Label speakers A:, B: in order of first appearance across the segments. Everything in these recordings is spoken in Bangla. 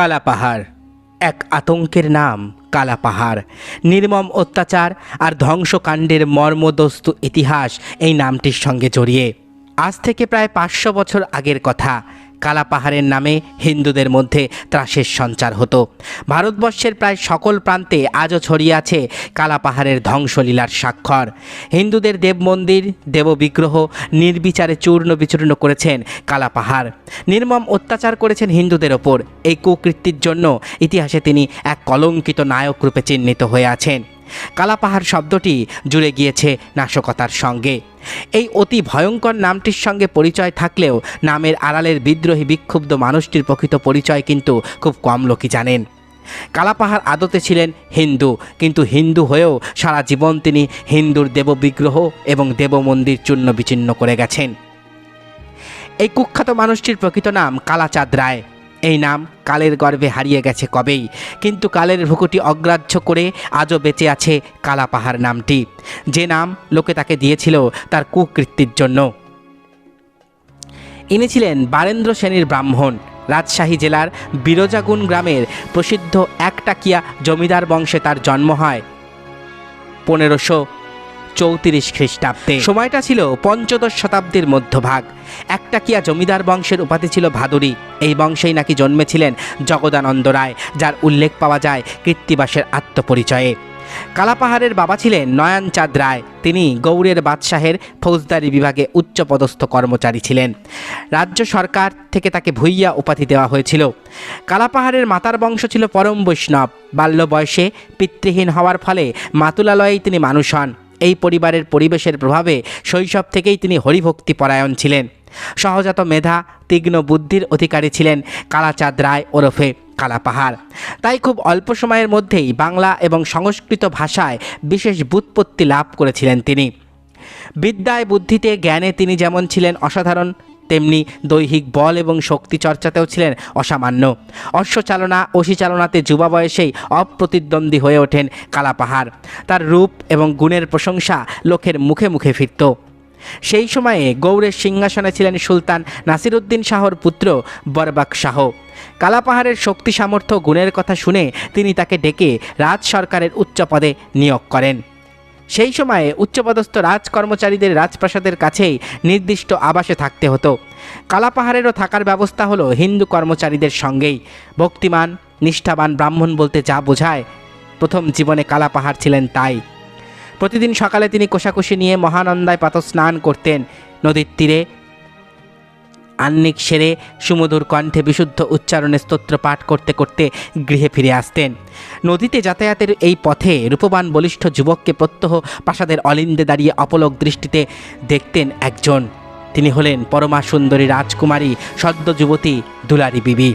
A: কালা পাহাড় এক আতঙ্কের নাম কালা পাহাড় নির্মম অত্যাচার আর ধ্বংসকাণ্ডের মর্মদস্তু ইতিহাস এই নামটির সঙ্গে জড়িয়ে। আজ থেকে প্রায় পাঁচশো বছর আগের কথা। কালা পাহাড়ের নামে হিন্দুদের মধ্যে ত্রাসের সঞ্চার হতো। ভারতবর্ষের প্রায় সকল প্রান্তে আজও ছড়িয়ে আছে কালা পাহাড়ের ধ্বংসলীলার স্বাক্ষর। হিন্দুদের দেব মন্দির দেববিগ্রহ নির্বিচারে চূর্ণ বিচূর্ণ করেছেন কালা পাহাড় নির্মম অত্যাচার করেছেন হিন্দুদের ওপর। এই কুকৃতির জন্য ইতিহাসে তিনি এক কলঙ্কিত নায়ক রূপে চিহ্নিত হয়ে আছেন। কালাপাহাড় শব্দটি জুড়ে গিয়েছে নাশকতার সঙ্গে। এই অতি ভয়ঙ্কর নামটির সঙ্গে পরিচয় থাকলেও নামের আড়ালের বিদ্রোহী বিক্ষুব্ধ মানুষটির প্রকৃত পরিচয় কিন্তু খুব কম লোকই জানেন। কালাপাহাড় আদতে ছিলেন হিন্দু, কিন্তু হিন্দু হয়েও সারা জীবন তিনি হিন্দুর দেববিগ্রহ এবং দেবমন্দির চূর্ণ বিচ্ছিন্ন করে গেছেন। এই কুখ্যাত মানুষটির প্রকৃত নাম কালাচাঁদ রায়। এই নাম কালের গর্ভে হারিয়ে গেছে কবেই? কিন্তু কালের ভুকুটি অগ্রাহ্য করে আজও বেঁচে আছে কালাপাহাড় নামটি। যে নাম লোকে তাকে দিয়েছিল তার কুকৃত্তির জন্য। ইনি ছিলেন বারেন্দ্র সেনীর ব্রাহ্মণ। রাজশাহী জেলার বিরজাগুন গ্রামের প্রসিদ্ধ একটাকিয়া জমিদার বংশে তার জন্ম হয়। পনেরোশো চৌত্রিশ খ্রিস্টাব্দে। সময়টা ছিল পঞ্চদশ শতাব্দীর মধ্যভাগ। একটাকিয়া জমিদার বংশের উপাধি ছিল ভাদুরী। এই বংশেই নাকি জন্মেছিলেন জগদানন্দ রায়, যার উল্লেখ পাওয়া যায় কৃত্তিবাসের আত্মপরিচয়ে। কালাপাহাড়ের বাবা ছিলেন নয়নচাঁদ রায়। তিনি গৌড়ের বাদশাহের ফৌজদারি বিভাগে উচ্চপদস্থ কর্মচারী ছিলেন। রাজ্য সরকার থেকে তাকে ভুইয়া উপাধি দেওয়া হয়েছিল। কালাপাহাড়ের মাতার বংশ ছিল পরম বৈষ্ণব। বাল্য বয়সে পিতৃহীন হওয়ার ফলে মাতুলালয়েই তিনি মানুষ হন। এই পরিবারের পরিবেশের প্রভাবে শৈশব থেকেই তিনি হরিভক্তি পরায়ণ ছিলেন। সহজাত মেধা, তীক্ষ্ণ বুদ্ধির অধিকারী ছিলেন কালাচাঁদ রায় ওরফে কালাপাহাড়। তাই খুব অল্প সময়ের মধ্যেই বাংলা এবং সংস্কৃত ভাষায় বিশেষ বুৎপত্তি লাভ করেছিলেন তিনি। বিদ্যায় বুদ্ধিতে জ্ঞানে তিনি যেমন ছিলেন অসাধারণ তেমনি দৈহিক বল এবং শক্তি চর্চাতেও ছিলেন অসামান্য। অশ্বচালনা, অশিচালনাতে যুবা বয়সেই অপ্রতিদ্বন্দ্বী হয়ে ওঠেন কালাপাহাড়। তার রূপ এবং গুণের প্রশংসা লোকের মুখে মুখে ফিরত। সেই সময়ে গৌড়ের সিংহাসনে ছিলেন সুলতান নাসিরুদ্দিন শাহর পুত্র বরবাক শাহ। কালাপাহাড়ের শক্তি সামর্থ্য গুণের কথা শুনে তিনি তাকে ডেকে রাজ সরকারের উচ্চ পদে নিয়োগ করেন। সেই সময়ে উচ্চপদস্থ রাজ কর্মচারীদের রাজপ্রাসাদের কাছেই নির্দিষ্ট আবাসে থাকতে হতো। কালাপাহাড়েরও থাকার ব্যবস্থা হলো হিন্দু কর্মচারীদের সঙ্গেই। ভক্তিমান, নিষ্ঠাবান ব্রাহ্মণ বলতে যা বোঝায়, প্রথম জীবনে কালাপাহাড় ছিলেন তাই। প্রতিদিন সকালে তিনি কোষাকুষি নিয়ে মহানন্দায় পাত স্নান করতেন। নদীর তীরে আন্নিক সেরে সুমধুর কণ্ঠে বিশুদ্ধ উচ্চারণে স্তোত্র পাঠ করতে করতে গৃহে ফিরে আসতেন। নদীতে যাতায়াতের এই পথে রূপবান বলিষ্ঠ যুবককে প্রত্যহ প্রাসাদের অলিন্দে দাঁড়িয়ে অপলক দৃষ্টিতে দেখতেন একজন। তিনি হলেন পরমা সুন্দরী রাজকুমারী সদ্য যুবতী দুলারি বিবি।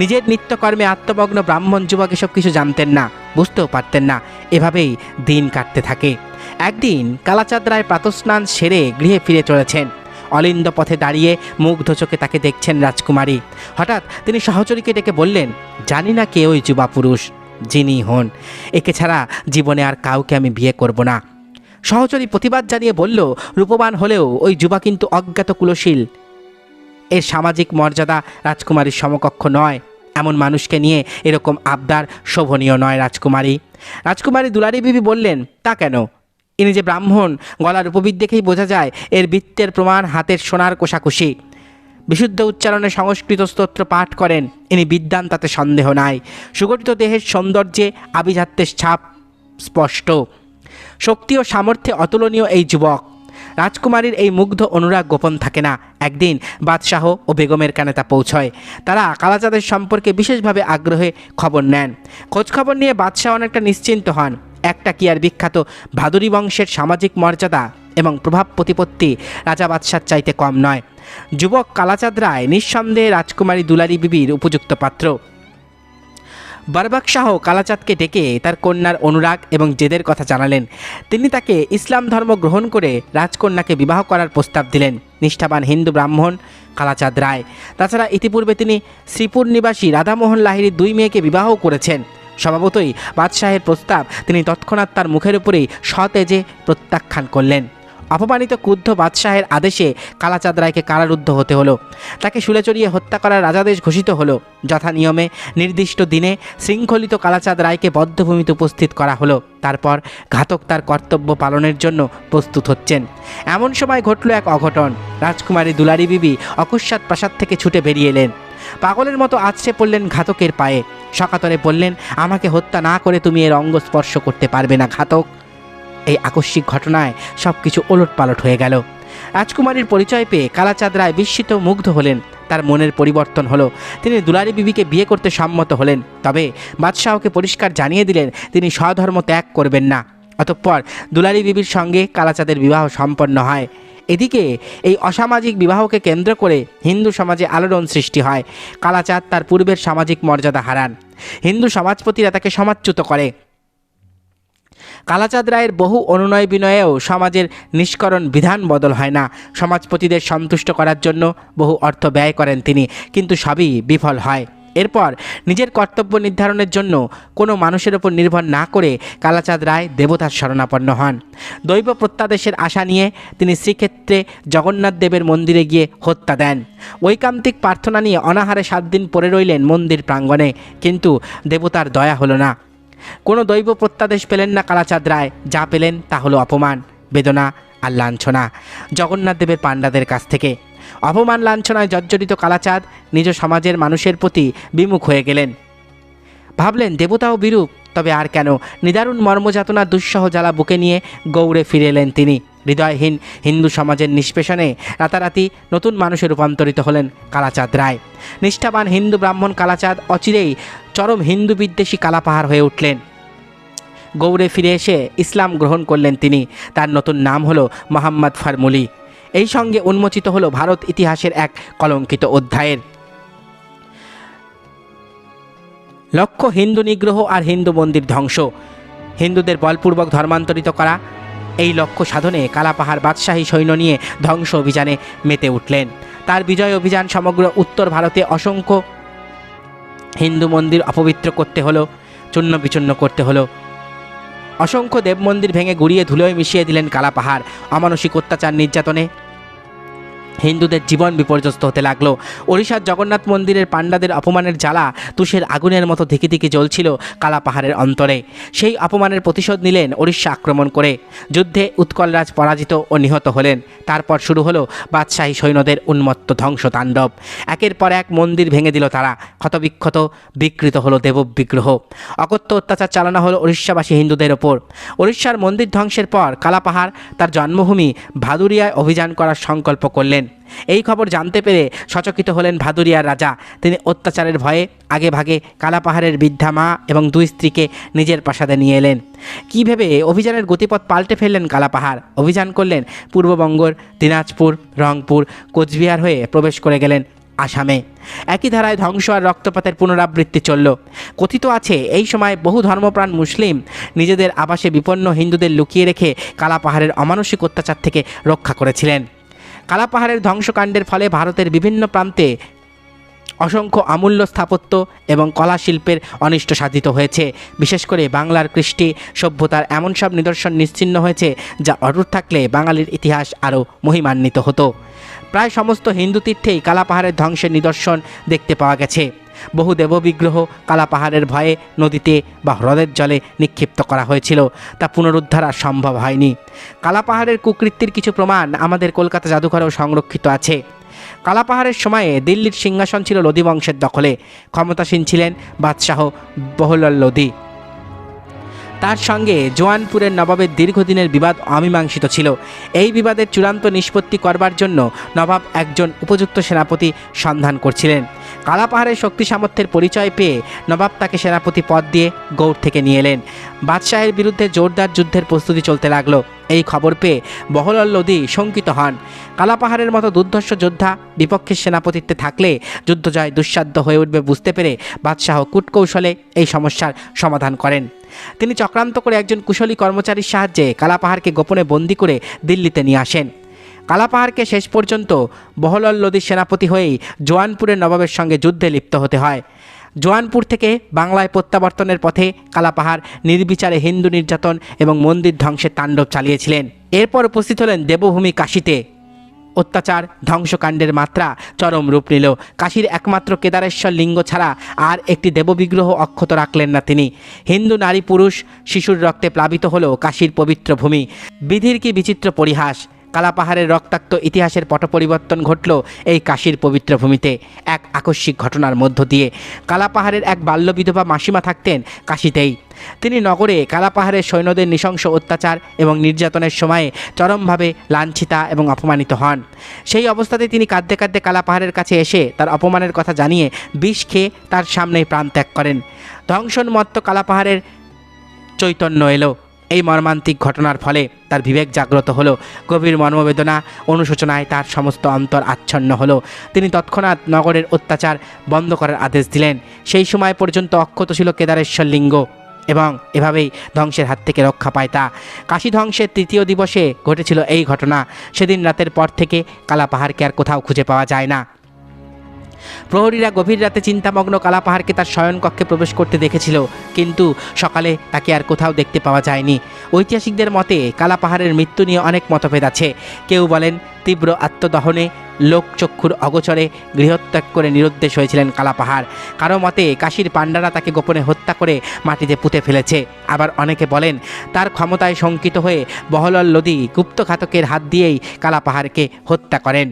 A: নিজের নিত্যকর্মে আত্মমগ্ন ব্রাহ্মণ যুবক এসব কিছু জানতেন না, বুঝতেও পারতেন না, এভাবেই দিন কাটতে থাকে। একদিন কালাচাঁদ রায় প্রাতস্নান সেরে গৃহে ফিরে চলেছেন। অলিন্দ পথে দাঁড়িয়ে মুগ্ধ চোখে তাকে দেখছেন রাজকুমারী। হঠাৎ তিনি সহচরীকে ডেকে বললেন, জানি না কে ওই যুবা পুরুষ, যিনি হন। একে ছাড়া জীবনে আর কাউকে আমি বিয়ে করব না। সহচরী প্রতিবাদ জানিয়ে বলল, রূপবান হলেও ওই যুবা কিন্তু অজ্ঞাত কুলশীল। এর সামাজিক মর্যাদা রাজকুমারীর সমকক্ষ নয়। এমন মানুষকে নিয়ে এরকম আবদার শোভনীয় নয় রাজকুমারী। রাজকুমারী দুলারি বিবি বললেন, তা কেন? ইনি যে ব্রাহ্মণ, গলার উপবিদ দেখেই বোঝা যায়, এর বৃত্তের প্রমাণ হাতের সোনার কোষাকুষি। বিশুদ্ধ উচ্চারণে সংস্কৃত স্তোত্র পাঠ করেন, ইনি বিদ্যান তাতে সন্দেহ নাই। সুগঠিত দেহের সৌন্দর্যে আভিজাত্যের ছাপ স্পষ্ট। শক্তি ও সামর্থ্যে অতুলনীয় এই যুবক। রাজকুমারীর এই মুগ্ধ অনুরাগ গোপন থাকে না। একদিন বাদশাহ ও বেগমের কানে তা পৌঁছয়। তারা কালাচাঁদের সম্পর্কে বিশেষভাবে আগ্রহে খবর নেন। খোঁজখবর নিয়ে বাদশাহ অনেকটা নিশ্চিন্ত হন। একটা কি আর বিখ্যাত ভাদুরী বংশের সামাজিক মর্যাদা এবং প্রভাব প্রতিপত্তি রাজা বাদশার চাইতে কম নয়। যুবক কালাচাঁদ রায় নিঃসন্দেহে রাজকুমারী দুলারি বিবির উপযুক্ত পাত্র। বরবাক শাহ কালাচাঁদকে ডেকে তার কন্যার অনুরাগ এবং জেদের কথা জানালেন। তিনি তাকে ইসলাম ধর্ম গ্রহণ করে রাজকন্যাকে বিবাহ করার প্রস্তাব দিলেন। নিষ্ঠাবান হিন্দু ব্রাহ্মণ কালাচাঁদ রায় তাছাড়া ইতিপূর্বে তিনি শ্রীপুর নিবাসী রাধামোহন লাহিড়ির দুই মেয়েকে বিবাহ করেছেন। স্বভাবতই বাদশাহের প্রস্তাব তিনি তৎক্ষণাৎ তার মুখের উপরেই সতেজে প্রত্যাখ্যান করলেন। অপমানিত ক্রুদ্ধ বাদশাহের আদেশে কালাচাঁদ রায়কে কারারুদ্ধ হতে হলো। তাকে শুলে চড়িয়ে হত্যা করার রাজাদেশ ঘোষিত হলো। যথা নিয়মে নির্দিষ্ট দিনে শৃঙ্খলিত কালাচাঁদ রায়কে বদ্ধভূমিতে উপস্থিত করা হলো। তারপর ঘাতক তার কর্তব্য পালনের জন্য প্রস্তুত হচ্ছেন। এমন সময় ঘটল এক অঘটন। রাজকুমারী দুলারি বিবি অকস্মাৎ প্রাসাদ থেকে ছুটে বেরিয়ে এলেন। পাগলের মতো আছড়ে পড়লেন ঘাতকের পায়ে। সকাতরে বললেন, আমাকে হত্যা না করে তুমি এর অঙ্গ স্পর্শ করতে পারবে না, ঘাতক। এই আকস্মিক ঘটনায় সব কিছু ওলট পালট হয়ে গেল। রাজকুমারীর পরিচয় পেয়ে কালাচাঁদ রায় বিস্মিত মুগ্ধ হলেন। তার মনের পরিবর্তন হলো, তিনি দুলারি বিবিকে বিয়ে করতে সম্মত হলেন, তবে বাদশাহকে পরিষ্কার জানিয়ে দিলেন, তিনি স্বধর্ম ত্যাগ করবেন না। অতঃপর দুলারি বিবির সঙ্গে কালাচাঁদের বিবাহ সম্পন্ন হয়। এদিকে এই অসামাজিক বিবাহকে কেন্দ্র করে হিন্দু সমাজে আলোড়ন সৃষ্টি হয়। কালাচাঁদ তার পূর্বের সামাজিক মর্যাদা হারান। হিন্দু সমাজপতিরা তাকে সমাজচ্যুত করে। কালাচাঁদ রায়ের বহু অনুনয় বিনয়েও সমাজের নিষ্করণ বিধান বদল হয় না। সমাজপতিদের সন্তুষ্ট করার জন্য বহু অর্থ ব্যয় করেন তিনি, কিন্তু সবই বিফল হয়। এরপর নিজের কর্তব্য নির্ধারণের জন্য কোনো মানুষের ওপর নির্ভর না করে কালাচাঁদ রায় দেবতার শরণাপন্ন হন। দৈব প্রত্যাদেশের আশা নিয়ে তিনি শ্রীক্ষেত্রে জগন্নাথ দেবের মন্দিরে গিয়ে হত্যা দেন। ঐকান্তিক প্রার্থনা নিয়ে অনাহারে সাত দিন পরে রইলেন মন্দির প্রাঙ্গণে, কিন্তু দেবতার দয়া হলো না। কোনো দৈব প্রত্যাদেশ পেলেন না কালাচাঁদ রায়, যা পেলেন তা হলো অপমান, বেদনা আর লাঞ্ছনা। জগন্নাথ দেবের পাণ্ডাদের কাছ থেকে অপমান লাঞ্ছনায় জর্জরিত কালাচাঁদ নিজ সমাজের মানুষের প্রতি বিমুখ হয়ে গেলেন। ভাবলেন, দেবতাও বিরূপ, তবে আর কেন? নিদারুণ মর্মযাতনা দুঃসহ জ্বালা বুকে নিয়ে গৌড়ে ফিরে এলেন তিনি। হৃদয়হীন হিন্দু সমাজের নিষ্পেষণে রাতারাতি নতুন মানুষে রূপান্তরিত হলেন কালাচাঁদ রায়। নিষ্ঠাবান হিন্দু ব্রাহ্মণ কালাচাঁদ অচিরেই চরম হিন্দু বিদ্বেষী কালাপাহাড় হয়ে উঠলেন। গৌড়ে ফিরে এসে ইসলাম গ্রহণ করলেন তিনি। তার নতুন নাম হলো মোহাম্মদ ফারমুলি। এই সঙ্গে উন্মোচিত হলো ভারত ইতিহাসের এক কলঙ্কিত অধ্যায়ের। লক্ষ্য হিন্দু নিগ্রহ আর হিন্দু মন্দির ধ্বংস। হিন্দুদের বলপূর্বক ধর্মান্তরিত করা। এই লক্ষ্য সাধনে কালাপাহাড় বাদশাহী সৈন্য নিয়ে ধ্বংস অভিযানে মেতে উঠলেন। তার বিজয় অভিযান সমগ্র উত্তর ভারতে অসংখ্য হিন্দু মন্দির অপবিত্র করতে হলো, চূর্ণ বিচূর্ণ করতে হলো। অসংখ্য দেব মন্দির ভেঙে গুড়িয়ে ধুলোয় মিশিয়ে দিলেন কালাপাহাড়। অমানসিক অত্যাচার নির্যাতনে হিন্দুদের জীবন বিপর্যস্ত হতে লাগল। ওড়িশার জগন্নাথ মন্দিরের পাণ্ডাদের অপমানের জ্বালা তুষের আগুনের মতো ধিকি ধিকি জ্বলছিল কালা পাহাড়ের অন্তরে। সেই অপমানের প্রতিশোধ নিলেন ওড়িশা আক্রমণ করে। যুদ্ধে উৎকলরাজ পরাজিত ও নিহত হলেন। তারপর শুরু হলো বাদশাহী সৈন্যদের উন্মত্ত ধ্বংস তাণ্ডব একের পর এক মন্দির ভেঙে দিল তারা। ক্ষতবিক্ষত বিকৃত হলো দেববিগ্রহ। অকথ্য অত্যাচার চালানো হলো উড়িষ্যাবাসী হিন্দুদের ওপর। উড়িষ্যার মন্দির ধ্বংসের পর কালাপাহাড় তার জন্মভূমি ভাদুরিয়ায় অভিযান করার সংকল্প করলেন। এই খবর জানতে পেরে সচকিত হলেন ভাদুরিয়ার রাজা। তিনি অত্যাচারের ভয়ে আগে ভাগে কালাপাহাড়ের বৃদ্ধা মা এবং দুই স্ত্রীকে নিজের প্রাসাদে নিয়ে এলেন। কী ভেবে অভিযানের গতিপথ পাল্টে ফেললেন কালাপাহাড় অভিযান করলেন পূর্ববঙ্গর দিনাজপুর, রংপুর, কোচবিহার হয়ে প্রবেশ করে গেলেন আসামে। একই ধারায় ধ্বংস আর রক্তপাতের পুনরাবৃত্তি চলল। কথিত আছে, এই সময় বহু ধর্মপ্রাণ মুসলিম নিজেদের আবাসে বিপন্ন হিন্দুদের লুকিয়ে রেখে কালাপাহাড়ের অমানসিক অত্যাচার থেকে রক্ষা করেছিলেন। কালাপাহাড়ের ধ্বংসকাণ্ডের ফলে ভারতের বিভিন্ন প্রান্তে অসংখ্য অমূল্য স্থাপত্য এবং কলা শিল্পের অনিষ্ট সাধিত হয়েছে। বিশেষ করে বাংলার কৃষ্টি, সভ্যতার এমন সব নিদর্শন নিশ্চিন্ন হয়েছে যা অটুট থাকলে বাঙালির ইতিহাস আরও মহিমান্বিত হতো। প্রায় সমস্ত হিন্দু তীর্থেই কালাপাহাড়ের ধ্বংসের নিদর্শন দেখতে পাওয়া গেছে। বহু দেববিগ্রহ কালাপাহাড়ের ভয়ে নদীতে বা হ্রদের জলে নিক্ষিপ্ত করা হয়েছিল, তা পুনরুদ্ধার আর সম্ভব হয়নি। কালাপাহাড়ের কুকৃত্তির কিছু প্রমাণ আমাদের কলকাতা জাদুঘরেও সংরক্ষিত আছে। কালাপাহাড়ের সময়ে দিল্লির সিংহাসন ছিল লোদি বংশের দখলে। ক্ষমতাসীন ছিলেন বাদশাহ বহলল লোদি তার সঙ্গে জোয়ানপুরের নবাবের দীর্ঘদিনের বিবাদ অমীমাংসিত ছিল। এই বিবাদের চূড়ান্ত নিষ্পত্তি করবার জন্য নবাব একজন উপযুক্ত সেনাপতি সন্ধান করছিলেন। কালাপাহাড়ের শক্তি সামর্থ্যের পরিচয় পেয়ে নবাব তাকে সেনাপতি পদ দিয়ে গৌড় থেকে নিয়ে এলেন। বাদশাহের বিরুদ্ধে জোরদার যুদ্ধের প্রস্তুতি চলতে লাগল। এই খবর পেয়ে বহলল লোদি শঙ্কিত হন। কালাপাহাড়ের মতো দুর্ধর্ষ যোদ্ধা বিপক্ষের সেনাপতিত্বে থাকলে যুদ্ধ জয় দুঃসাধ্য হয়ে উঠবে বুঝতে পেরে বাদশাহ কূটকৌশলে এই সমস্যার সমাধান করেন। তিনি চক্রান্ত করে একজন কুশলী কর্মচারীর সাহায্যে কালাপাহাড়কে গোপনে বন্দি করে দিল্লিতে নিয়ে আসেন। কালাপাহাড়কে শেষ পর্যন্ত বহলল লোদির সেনাপতি হয়েই জোয়ানপুরের নবাবের সঙ্গে যুদ্ধে লিপ্ত হতে হয়। জোয়ানপুর থেকে বাংলায় প্রত্যাবর্তনের পথে কালাপাহাড় নির্বিচারে হিন্দু নির্যাতন এবং মন্দির ধ্বংসের তাণ্ডব চালিয়েছিলেন। এরপর উপস্থিত হলেন দেবভূমি কাশীতে। অত্যাচার, ধ্বংসকাণ্ডের মাত্রা চরম রূপ নিল। কাশীর একমাত্র কেদারেশ্বর লিঙ্গ ছাড়া আর একটি দেববিগ্রহ অক্ষত রাখলেন না তিনি। হিন্দু নারী পুরুষ শিশুর রক্তে প্লাবিত হলো কাশীর পবিত্র ভূমি। বিধির কি বিচিত্র পরিহাস? কালাপাহাড়ের রক্তাক্ত ইতিহাসের পট পরিবর্তন ঘটল এই কাশীর পবিত্র ভূমিতে। এক আকস্মিক ঘটনার মধ্য দিয়ে কালাপাহাড়ের এক বাল্যবিধবা মাসিমা থাকতেন কাশীতেই। তিনি নগরে কালাপাহাড়ের সৈন্যদের নৃশংস অত্যাচার এবং নির্যাতনের সময়ে চরমভাবে লাঞ্ছিতা এবং অপমানিত হন। সেই অবস্থাতে তিনি কাঁদতে কাঁদতে কালাপাহাড়ের কাছে এসে তার অপমানের কথা জানিয়ে বিষ খেয়ে তার সামনেই প্রাণ ত্যাগ করেন। ধ্বংসন্মত্ত কালাপাহাড়ের চৈতন্য এলো। এই মর্মান্তিক ঘটনার ফলে তার বিবেক জাগ্রত হলো। গভীর মর্মবেদনা অনুশোচনায় তার সমস্ত অন্তর আচ্ছন্ন হলো। তিনি তৎক্ষণাৎ নগরের অত্যাচার বন্ধ করার আদেশ দিলেন। সেই সময় পর্যন্ত অক্ষত ছিল কেদারেশ্বর লিঙ্গ এবং এভাবেই ধ্বংসের হাত থেকে রক্ষা পায় তা। কাশী ধ্বংসের তৃতীয় দিবসে ঘটেছিল এই ঘটনা। সেদিন রাতের পর থেকে কালা পাহাড়কে আর কোথাও খুঁজে পাওয়া যায় না। প্রহরীরা গভীর রাতে চিন্তামগ্ন কালাপাহাড়কে তার শয়নকক্ষে প্রবেশ করতে দেখেছিল, কিন্তু সকালে তাকে আর কোথাও দেখতে পাওয়া যায়নি। ঐতিহাসিকদের মতে কালাপাহাড়ের মৃত্যু নিয়ে অনেক মতভেদ আছে। কেউ বলেন তীব্র আত্মদহনে লোকচক্ষুর অগোচরে গৃহত্যাগ করে নিরুদ্দেশ হয়েছিলেন কালাপাহাড়। কারও মতে কাশীর পাণ্ডারা তাকে গোপনে হত্যা করে মাটিতে পুঁতে ফেলেছে। আবার অনেকে বলেন তার ক্ষমতায় শঙ্কিত হয়ে বহলল লোদি গুপ্তঘাতকের হাত দিয়েই কালাপাহাড়কে হত্যা করেন।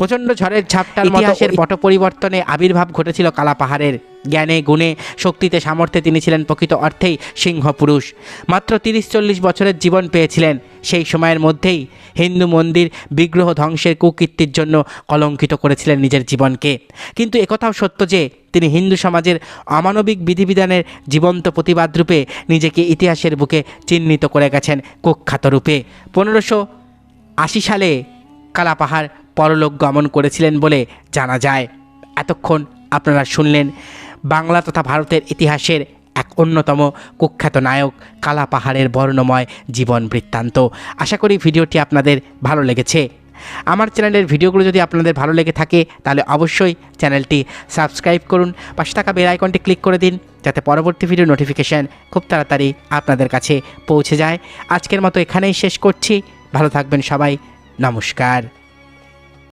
A: প্রচণ্ড ঝড়ের ঝাপটার ইতিহাসের পট পরিবর্তনে আবির্ভাব ঘটেছিল কালাপাহাড়ের জ্ঞানে গুণে শক্তিতে সামর্থ্যে তিনি ছিলেন প্রকৃত অর্থেই সিংহ পুরুষ। মাত্র তিরিশ চল্লিশ বছরের জীবন পেয়েছিলেন। সেই সময়ের মধ্যেই হিন্দু মন্দির বিগ্রহ ধ্বংসের কুকীর্তির জন্য কলঙ্কিত করেছিলেন নিজের জীবনকে। কিন্তু একথাও সত্য যে তিনি হিন্দু সমাজের অমানবিক বিধিবিধানের জীবন্ত প্রতিবাদ রূপে নিজেকে ইতিহাসের বুকে চিহ্নিত করে গেছেন কুখ্যাত রূপে। পনেরোশো আশি সালে কালাপাহাড় পরলোক গমন করেছিলেন বলে জানা যায়। এতক্ষণ আপনারা শুনলেন বাংলা তথা ভারতের ইতিহাসের এক অন্যতম কুখ্যাত নায়ক কালা পাহাড়ের বর্ণময় জীবন বৃত্তান্ত। আশা করি ভিডিওটি আপনাদের ভালো লেগেছে। আমার চ্যানেলের ভিডিওগুলো যদি আপনাদের ভালো লেগে থাকে, তাহলে অবশ্যই চ্যানেলটি সাবস্ক্রাইব করুন, পাশে থাকা বেল আইকনটি ক্লিক করে দিন, যাতে পরবর্তী ভিডিও নোটিফিকেশান খুব তাড়াতাড়ি আপনাদের কাছে পৌঁছে যায়। আজকের মতো এখানেই শেষ করছি। ভালো থাকবেন সবাই। নমস্কার।